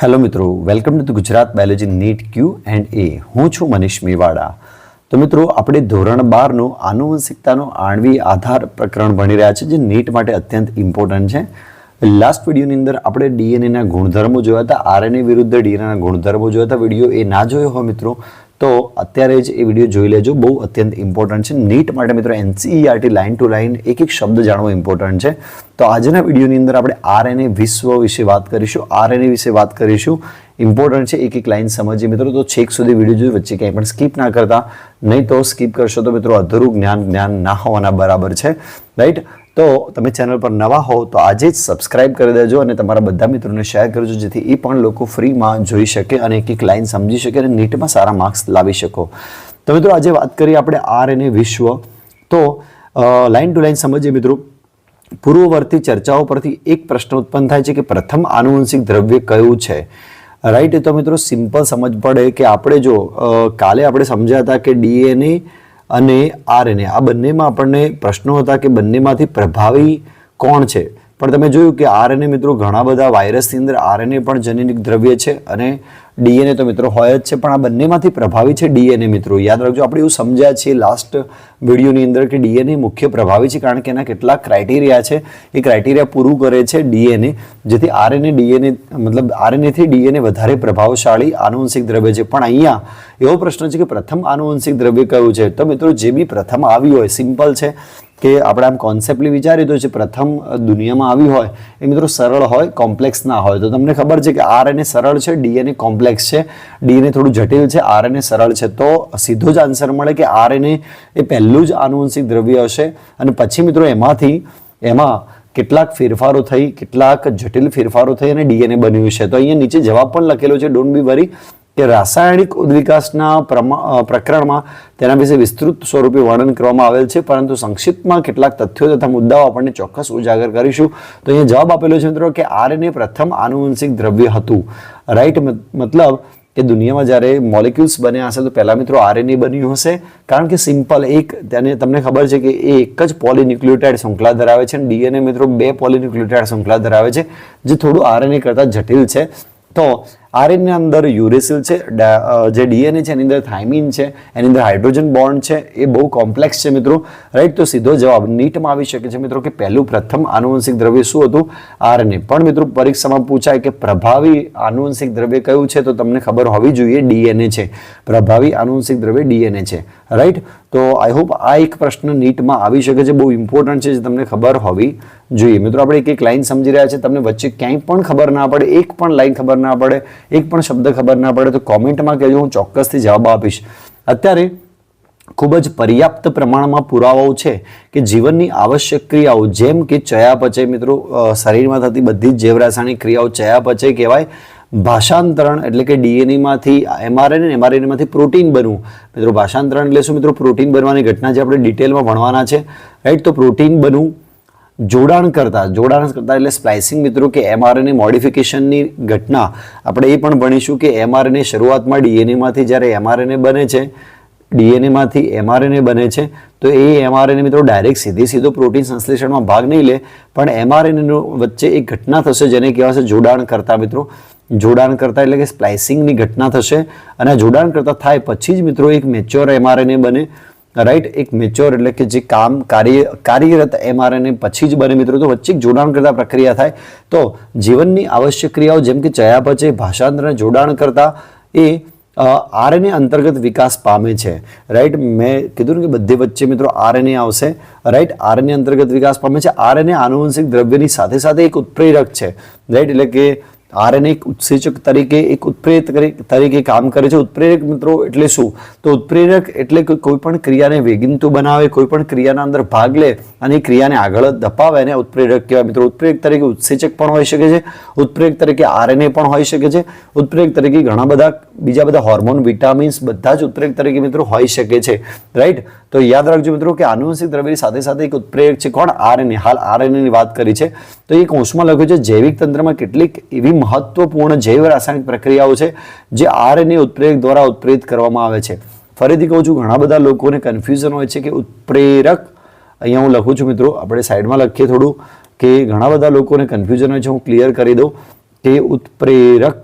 Hello મિત્રો. Welcome to Gujarat biology NEET Q and A હું છું મનીષ મેવાડા. તો મિત્રો, આપણે ધોરણ બારનું આનુવંશિકતાનો આણવી આધાર પ્રકરણ ભણી રહ્યા છે જે નીટ માટે અત્યંત ઇમ્પોર્ટન્ટ છે. લાસ્ટ વિડીયોની અંદર આપણે ડીએનએના ગુણધર્મો જોયા હતા. આરએનએ વિરુદ્ધ ડીએનએના ગુણધર્મો જોયા હતા. વીડિયો એ ના જોયો હોય મિત્રો. તો અત્યારે જ એ વીડિયો જોઈ લેજો. બહુ અત્યંત ઇમ્પોર્ટન્ટ છે. નીટ માટે મિત્રો એનસીઈઆરટી લાઇન ટુ લાઇન એક એક શબ્દ જાણવો ઇમ્પોર્ટન્ટ છે. તો આજના વિડીયોની અંદર આપણે આરએનએ વિશ્વ વિશે વાત કરીશું. આરએનએ વિશે વાત કરીશું. ઇમ્પોર્ટન્ટ છે એક એક લાઇન સમજીએ મિત્રો. તો છેક સુધી વીડિયો જોઈ વચ્ચે ક્યાંય પણ સ્કીપ ના કરતા. નહીં તો સ્કીપ કરશો તો મિત્રો અધૂરું જ્ઞાન જ્ઞાન ના હોવાના બરાબર છે. રાઈટ તો તમે ચેનલ પર નવા હો તો આજે જ સબસ્ક્રાઇબ કરી દેજો અને તમારા બધા મિત્રોને શેર કરજો, જેથી એ પણ લોકો ફ્રીમાં જોઈ શકે અને એક એક લાઈન સમજી શકે અને નીટમાં સારા માર્ક્સ લાવી શકો. તો મિત્રો, આજે વાત કરીએ આપણે આર અને વિશ્વ. તો લાઇન ટુ લાઈન સમજીએ મિત્રો. પૂર્વવર્તી ચર્ચાઓ પરથી એક પ્રશ્ન ઉત્પન્ન થાય છે કે પ્રથમ આનુવંશિક દ્રવ્ય કયું છે? રાઈટ તો મિત્રો સિમ્પલ સમજ પડે કે આપણે જો કાલે આપણે સમજ્યા હતા કે ડીએનએ અને આરએનએ આ બંનેમાં આપણને પ્રશ્નો હતા કે બંનેમાંથી પ્રભાવી કોણ છે? પણ તમે જોયું કે આરએનએ મિત્રો ઘણા બધા વાયરસની અંદર આરએનએ પણ જનીનિક દ્રવ્ય છે અને ડીએનએ તો મિત્રો હોય જ છે, પણ આ બંનેમાંથી પ્રભાવી છે ડીએનએ મિત્રો. યાદ રાખજો, આપણે એવું સમજ્યા છીએ લાસ્ટ વિડીયોની અંદર કે ડીએનએ મુખ્ય પ્રભાવી છે, કારણ કે એના કેટલાક ક્રાઇટેરિયા છે. એ ક્રાઇટેરિયા પૂરું કરે છે ડીએનએ, જેથી આરએનએ ડીએનએ, મતલબ આરએનએથી ડીએનએ વધારે પ્રભાવશાળી આનુવંશિક દ્રવ્ય છે. પણ અહીંયા એવો પ્રશ્ન છે કે પ્રથમ આનુવંશિક દ્રવ્ય કયું છે? તો મિત્રો, જે બી પ્રથમ આવ્યું હોય સિમ્પલ છે. કે આપણે આમ કોન્સેપ્ટલી વિચારીએ તો જે પ્રથમ દુનિયામાં આવી હોય, એ મિત્રો સરળ હોય કોમ્પ્લેક્સ ના હોય. તો તમને ખબર છે કે આરએનએ સરળ છે ડીએનએ કોમ્પ્લેક્સ છે. ડીએનએ થોડું જટિલ છે આરએનએ સરળ છે. તો સીધો જ આન્સર મળે કે આરએનએ એ પહેલું જ આનુવંશિક દ્રવ્ય હશે. અને પછી મિત્રો એમાંથી એમાં કેટલાક ફેરફારો થઈ, કેટલાક જટિલ ફેરફારો થઈ અને ડીએનએ બન્યું છે. તો અહીંયા નીચે જવાબ પણ લખેલો છે. ડોન્ટ બી વરી કે રાસાયણિક ઉદ્વિકાસના પ્રકરણમાં તેના વિશે વિસ્તૃત સ્વરૂપે વર્ણન કરવામાં આવેલ છે, પરંતુ સંક્ષિપ્તમાં કેટલાક તથ્યો તથા મુદ્દાઓ આપણને ચોક્કસ ઉજાગર કરીશું. તો અહીંયા જવાબ આપેલો છે મિત્રો કે આરએનએ પ્રથમ આનુવંશિક દ્રવ્ય હતું. રાઈટ મતલબ કે દુનિયામાં જ્યારે મોલિક્યુલ્સ બન્યા હશે તો પહેલાં મિત્રો આરએનએ બન્યું હશે. કારણ કે સિમ્પલ એક, તેને તમને ખબર છે કે એ એક જ પોલિન્યુક્લિયોટાઇડ શૃંખલા ધરાવે છે અને ડીએનએ મિત્રો બે પોલિન્યુક્લિયોટાઇડ શૃંખલા ધરાવે છે, જે થોડું આરએનએ કરતાં જટિલ છે. તો આરએનએ અંદર યુરેસિલ છે જે ડીએનએ છે, એની અંદર થાઇમિન છે, એની અંદર હાઇડ્રોજન બોન્ડ છે, એ બહુ કોમ્પ્લેક્સ છે મિત્રો. રાઈટ, તો સીધો જવાબ નીટમાં આવી શકે છે મિત્રો કે પહેલું પ્રથમ આનુવંશિક દ્રવ્ય શું હતું? આરએનએ. પણ મિત્રો, પરીક્ષામાં પૂછાય કે પ્રભાવી આનુવંશિક દ્રવ્ય કયું છે, તો તમને ખબર હોવી જોઈએ ડીએનએ છે. પ્રભાવી આનુવંશિક દ્રવ્ય ડીએનએ છે. રાઈટ, તો આઈ હોપ આ એક પ્રશ્ન નીટમાં આવી શકે છે, બહુ ઇમ્પોર્ટન્ટ છે જે તમને ખબર હોવી જોઈએ. મિત્રો, આપણે એક એક લાઈન સમજી રહ્યા છે. તમને વચ્ચે ક્યાંય પણ ખબર ના પડે, એક પણ લાઈન ખબર ના પડે, એક પણ શબ્દ ખબર ના પડે, તો કોમેન્ટમાં કહેજો, હું ચોક્કસથી જવાબ આપીશ. અત્યારે ખૂબ જ પર્યાપ્ત પ્રમાણમાં પુરાવાઓ છે કે જીવનની આવશ્યક ક્રિયાઓ, જેમ કે ચયાપચય મિત્રો શરીરમાં થતી બધી જ જૈવરાસાયણિક ક્રિયાઓ ચયાપચય કહેવાય, ભાષાંતરણ એટલે કે ડીએનએમાંથી એમઆરએનએ એમઆરએનએમાંથી પ્રોટીન બનવું. મિત્રો, ભાષાંતરણ એટલે શું? મિત્રો, પ્રોટીન બનવાની ઘટના જે આપણે ડિટેલમાં ભણવાના છે રાઈટ તો પ્રોટીન બનવું જોડાણ કરતા જોડાણ કરતા એટલે સ્પ્લાઇસિંગ મિત્રો કે એમઆરએનએ મોડિફિકેશનની ઘટના આપણે એ પણ ભણીશું કે એમઆરએનએ શરૂઆતમાં ડીએનએમાંથી જ્યારે એમઆરએનએ બને છે, ડીએનએમાંથી એમઆરએનએ બને છે, તો એ એમઆરએનએ મિત્રો ડાયરેક્ટ સીધી સીધો પ્રોટીન સંશ્લેષણમાં ભાગ નહીં લે, પણ એમઆરએનએનો વચ્ચે એક ઘટના થશે જેને કહેવાશે જોડાણ કરતા મિત્રો. જોડાણ કરતા એટલે કે સ્પ્લાઇસિંગની ઘટના થશે અને જોડાણ કરતા થાય પછી જ મિત્રો એક મેચ્યોર એમઆરએનએ બને. રાઈટ એક મેચ્યોર એટલે કે જે કામ કાર્ય, કાર્યરત એમઆરએનએ પછી જ બને મિત્રો. તો વચ્ચે જોડાણ કરતા પ્રક્રિયા થાય. તો જીવનની આવશ્યક ક્રિયાઓ જેમ કે ચયાપચય ભાષાંતરને જોડાણ કરતા એ આરએનએ અંતર્ગત વિકાસ પામે છે. રાઈટ મેં કીધું ને કે બધી વચ્ચે મિત્રો આરએનએ આવશે. રાઈટ આરએનએ અંતર્ગત વિકાસ પામે છે. આરએનએ આનુવંશિક દ્રવ્યની સાથે સાથે એક ઉત્પ્રેરક છે. રાઈટ એટલે કે આરએનએ એક ઉત્સેચક તરીકે, એક ઉત્પ્રેરક તરીકે કામ કરે છે. ઉત્પ્રેરક મિત્રો એટલે શું? તો ઉત્પ્રેરક એટલે કોઈ પણ ક્રિયાને વેગિંતુ બનાવે, કોઈ પણ ક્રિયાના અંદર ભાગ લે અને એ ક્રિયાને આગળ ધપાવે એને ઉત્પ્રેરક કહેવાય. મિત્રો, ઉત્પ્રેરક તરીકે ઉત્સેચક પણ હોઈ શકે છે. ઉત્પ્રેરક તરીકે આરએનએ પણ હોઈ શકે છે. ઉત્પ્રેરક તરીકે ઘણા બધા, બીજા બધા હોર્મોન વિટામિન્સ બધા જ ઉત્પ્રેરક તરીકે મિત્રો હોઈ શકે છે. રાઈટ તો યાદ રાખજો મિત્રો કે આનુવંશિક દ્રવ્યની સાથે સાથે એક ઉત્પ્રેરક છે કોણ? આરએનએ. હાલ આરએનએની વાત કરી છે. તો એ કોષમાં લખ્યું છે, જૈવિક તંત્રમાં કેટલીક એવી મહત્વપૂર્ણ જૈવ રાસાયણિક પ્રક્રિયાઓ છે, જે આરએનએ ઉત્પ્રેરક દ્વારા ઉત્પ્રેરિત કરવામાં આવે છે. ફરીથી કહું છું, ઘણા બધા લોકોને કન્ફ્યુઝન હોય છે કે ઉત્પ્રેરક, અહીંયા હું લખું છું મિત્રો, આપણે સાઈડમાં લખીએ થોડું, કે ઘણા બધા લોકોને કન્ફ્યુઝન હોય છે, હું ક્લિયર કરી દઉં, કે ઉત્પ્રેરક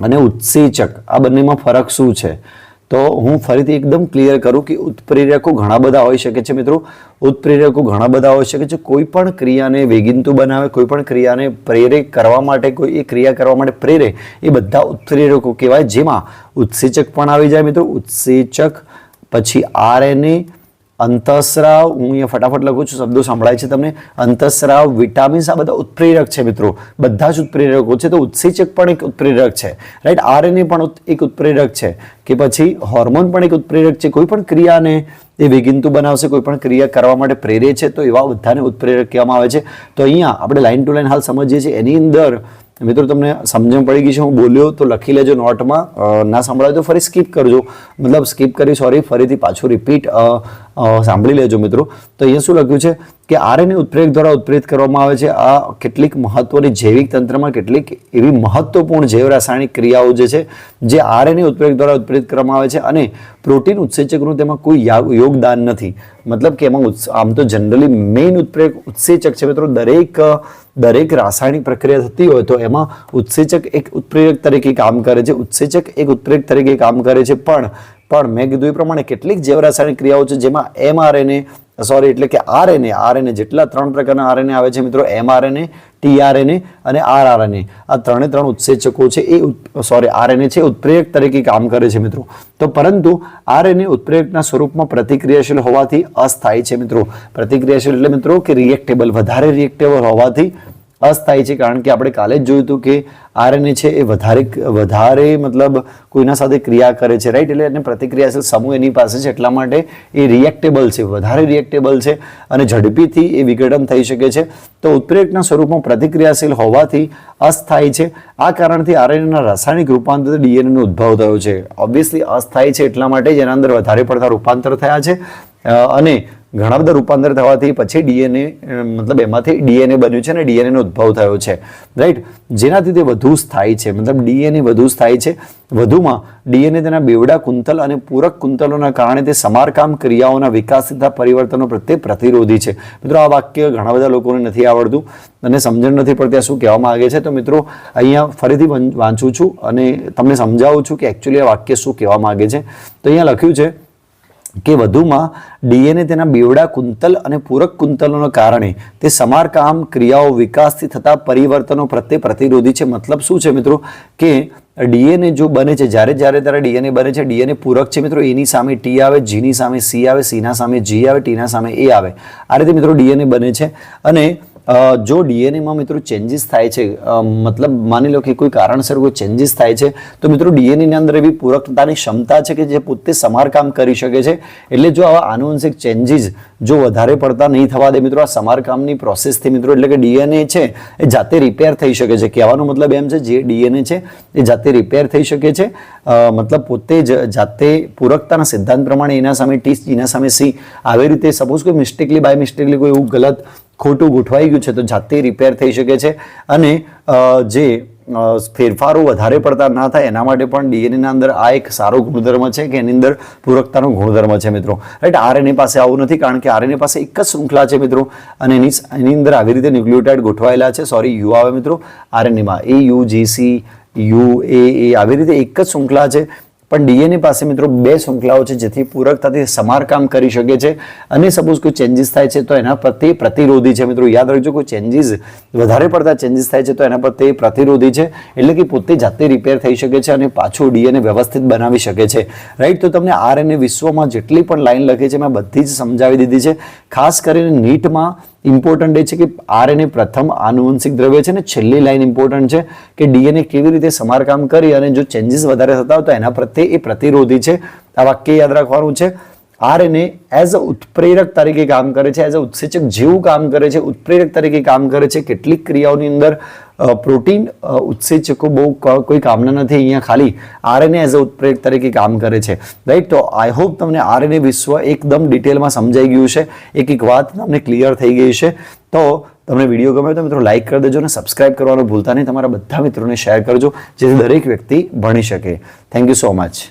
અને ઉત્સેચક, આ બંનેમાં ફરક શું છે? તો હું ફરીથી એકદમ ક્લિયર કરું કે ઉત્પ્રેરકો ઘણા બધા હોઈ શકે છે મિત્રો. ઉત્પ્રેરકો ઘણા બધા હોઈ શકે છે. કોઈ પણ ક્રિયાને વેગીનતું બનાવે, કોઈ પણ ક્રિયાને પ્રેરે કરવા માટે, કોઈ એ ક્રિયા કરવા માટે પ્રેરે, એ બધા ઉત્પ્રેરકો કહેવાય. જેમાં ઉત્સેચક પણ આવી જાય મિત્રો. ઉત્સેચક પછી આરએનએ અંતઃસ્રાવ, હું અહીંયા ફટાફટ લખું છું, શબ્દો સંભળાય છે તમને. અંતઃસ્રાવ, વિટામિન્સ, આ બધા ઉત્પ્રેરક છે મિત્રો. બધા જ ઉત્પ્રેરકો છે, તો ઉત્સેચક પણ એક ઉત્પ્રેરક છે. રાઈટ આરએનએ પણ એક ઉત્પ્રેરક છે. કે પછી હોર્મોન પણ એક ઉત્પ્રેરક છે. કોઈ પણ ક્રિયાને એ વેગિંતુ બનાવશે, કોઈ પણ ક્રિયા કરવા માટે પ્રેરે છે, તો એવા બધાને ઉત્પ્રેરક કહેવામાં આવે છે. તો અહીંયા આપણે લાઇન ટુ લાઇન હાલ સમજીએ છીએ. એની અંદર મિત્રો, તમને સમજણ પડી ગઈ છે, હું બોલ્યો તો લખી લેજો નોટમાં. ના સંભળાય તો ફરી સ્કીપ કરજો. મતલબ સ્કીપ કરી સોરી ફરીથી પાછું રિપીટ સાંભળી લેજો મિત્રો. તો અહીંયા શું લખ્યું છે? કે આરએનએ ઉત્પ્રેરક દ્વારા ઉત્પ્રેરિત કરવામાં આવે છે. આ કેટલીક મહત્વની જૈવિક તંત્રમાં કેટલીક એવી મહત્વપૂર્ણ જૈવ રાસાયણિક ક્રિયાઓ જે છે, જે આરએનએ ઉત્પ્રેરક દ્વારા ઉત્પ્રેરિત કરવામાં આવે છે અને પ્રોટીન ઉત્સેચકનું તેમાં કોઈ યોગદાન નથી. મતલબ કે એમાં આમ તો જનરલી મેઇન ઉત્પ્રેરક, ઉત્સેચક છે. મિત્રો, દરેક દરેક રાસાયણિક પ્રક્રિયા થતી હોય તો એમાં ઉત્સેચક એક ઉત્પ્રેરક તરીકે કામ કરે છે. ઉત્સેચક એક ઉત્પ્રેરક તરીકે કામ કરે છે. પણ પણ મેં કીધું એ પ્રમાણે કેટલીક જૈવ રાસાયણિક ક્રિયાઓ છે, જેમાં એમઆરએનએ સોરી એટલે કે આરએનએ આરએનએ જેટલા ત્રણ પ્રકારના આરએનએ આવે છે મિત્રો એમઆરએનએ ટીઆરએનએ અને આરઆરએનએ આ ત્રણે ત્રણ ઉત્સેચકો છે, એ સોરી આરએનએ છે ઉત્પ્રેરક તરીકે કામ કરે છે મિત્રો. તો પરંતુ આરએનએ ઉત્પ્રેરકના સ્વરૂપમાં પ્રતિક્રિયાશીલ હોવાથી અસ્થાયી છે મિત્રો. પ્રતિક્રિયાશીલ એટલે મિત્રો કે રિએક્ટેબલ વધારે રિએક્ટેબલ હોવાથી અસ્થાયી છે. કારણ કે આપણે કાલે જ જોયું હતું કે આરએનએ છે એ વધારે વધારે મતલબ કોઈના સાથે ક્રિયા કરે છે રાઈટ એટલે એને પ્રતિક્રિયાશીલ સમૂહ એની પાસે છે. એટલા માટે એ રિએક્ટેબલ છે, વધારે રિએક્ટેબલ છે અને ઝડપીથી એ વિઘટન થઈ શકે છે. તો ઉત્પ્રેરકના સ્વરૂપમાં પ્રતિક્રિયાશીલ હોવાથી અસ્થાયી છે. આ કારણથી આરએનએના રાસાયણિક રૂપાંતર ડીએનએનો ઉદ્ભવ થયો છે. ઓબ્વિયસલી અસ્થાયી છે એટલા માટે જ એના અંદર વધારે પડતા રૂપાંતર થયા છે. અને ઘણા બધા રૂપાંતર થવાથી પછી ડીએનએ મતલબ એમાંથી ડીએનએ બન્યું છે અને ડીએનએનો ઉદ્ભવ થયો છે. રાઈટ જેનાથી તે વધુ સ્થાયી છે. મતલબ ડીએનએ વધુ સ્થાયી છે. વધુમાં ડીએનએ તેના બેવડા કુંતલ અને પૂરક કુંતલોના કારણે તે સમારકામ ક્રિયાઓના વિકાસ તથા પરિવર્તનો પ્રત્યે પ્રતિરોધી છે. મિત્રો, આ વાક્ય ઘણા બધા લોકોને નથી આવડતું અને સમજણ નથી પડતી શું કહેવા આવે છે. તો મિત્રો, અહીંયા ફરીથી વાંચું છું અને તમને સમજાવું છું કે એકચ્યુઅલી આ વાક્ય શું કહેવા માંગે છે. તો અહીંયા લખ્યું છે કે વધુમાં ડીએનએ તેના બેવડા કુંતલ અને પૂરક કુંતલોના કારણે તે સમારકામ, ક્રિયાઓ, વિકાસથી થતા પરિવર્તનો પ્રત્યે પ્રતિરોધી છે. મતલબ શું છે મિત્રો? કે ડીએનએ જો બને છે, જ્યારે જ્યારે ત્યારે ડીએનએ બને છે, ડીએનએ પૂરક છે મિત્રો. એની સામે ટી આવે, જીની સામે સી આવે, સીના સામે જી આવે, ટીના સામે એ આવે. આ રીતે મિત્રો ડીએનએ બને છે. અને જો ડીએનએમાં મિત્રો ચેન્જીસ થાય છે મતલબ માની લો કે કોઈ કારણસર કોઈ ચેન્જીસ થાય છે, તો મિત્રો ડીએનએની અંદર એવી પૂરકતાની ક્ષમતા છે કે જે પોતે સમારકામ કરી શકે છે. એટલે જો આવા આનુવંશિક ચેન્જીસ જો વધારે પડતા નહીં થવા દે મિત્રો, આ સમારકામની પ્રોસેસથી મિત્રો, એટલે કે ડીએનએ છે, એ જાતે રિપેર થઈ શકે છે. કહેવાનો મતલબ એમ છે, જે ડીએનએ છે, એ જાતે રિપેર થઈ શકે છે. મતલબ પોતે જ જાતે પૂરકતાના સિદ્ધાંત પ્રમાણે એના સામે ટી એના સામે સી. આવી રીતે સપોઝ કોઈ મિસ્ટેકલી બાય મિસ્ટેકલી કોઈ એવું ગલત ખોટું ગોઠવાઈ ગયું છે તો જાતે રિપેર થઈ શકે છે. અને જે ફેરફારો વધારે પડતા ના થાય, એના માટે પણ ડીએનએના અંદર આ એક સારો ગુણધર્મ છે કે એની અંદર પૂરકતાનો ગુણધર્મ છે મિત્રો. રાઈટ આરએનએ પાસે આવું નથી કારણ કે આરએનએ પાસે એક જ શૃંખલા છે મિત્રો. અને એની એની અંદર આવી રીતે ન્યુક્લિયોટાઇડ ગોઠવાયેલા છે. સોરી યુ આવે મિત્રો. આરએનએમાં A U G C U A A આવી રીતે એક જ શૃંખલા છે. પણ ડીએનએ પાસે મિત્રો બે શૃંખલાઓ છે જેથી પૂરકતાથી સમારકામ કરી શકે છે. અને સપોઝ કોઈ ચેન્જીસ થાય છે તો એના પ્રત્યે પ્રતિરોધી છે. મિત્રો યાદ રાખજો કોઈ ચેન્જીસ વધારે પડતા ચેન્જીસ થાય છે તો એના પ્રત્યે પ્રતિરોધી છે. એટલે કે પોતે જાતે રિપેર થઈ શકે છે અને પાછું ડીએનએ વ્યવસ્થિત બનાવી શકે છે. રાઈટ તો તમને આરએનએ વિશ્વમાં જેટલી પણ લાઈન લખી છે, મેં બધી જ સમજાવી દીધી છે. ખાસ કરીને નીટમાં ઇમ્પોર્ટન્ટ એ છે કે આરએનએ પ્રથમ આનુવંશિક દ્રવ્ય છે ને છેલ્લી લાઈન ઇમ્પોર્ટન્ટ છે કે ડીએનએ કેવી રીતે સમારકામ કરી અને જો ચેન્જીસ વધારે થતા હોય તો એના પ્રત્યે એ પ્રતિરોધી છે. આ વાક્ય યાદ રાખવાનું છે. આરએનએ એઝ અ ઉત્પ્રેરક તરીકે કામ કરે છે એઝ અ ઉત્સેચક જેવું કામ કરે છે, ઉત્પ્રેરક તરીકે કામ કરે છે. કેટલીક ક્રિયાઓની અંદર પ્રોટીન ઉત્સેચકો બહુ કોઈ કામના નથી અહીંયા ખાલી આરએનએ એઝ અ ઉત્પ્રેરક તરીકે કામ કરે છે. રાઈટ તો આઈ હોપ તમને આરએનએ વિશ્વ એકદમ ડિટેલમાં સમજાઈ ગયું છે. એક એક વાત તમને ક્લિયર થઈ ગઈ છે. તો તમને વીડિયો ગમે તો મિત્રો લાઈક કરી દેજો અને સબસ્ક્રાઇબ કરવાનું ભૂલતા નહીં. તમારા બધા મિત્રોને શેર કરજો, જેથી દરેક વ્યક્તિ ભણી શકે. Thank you so much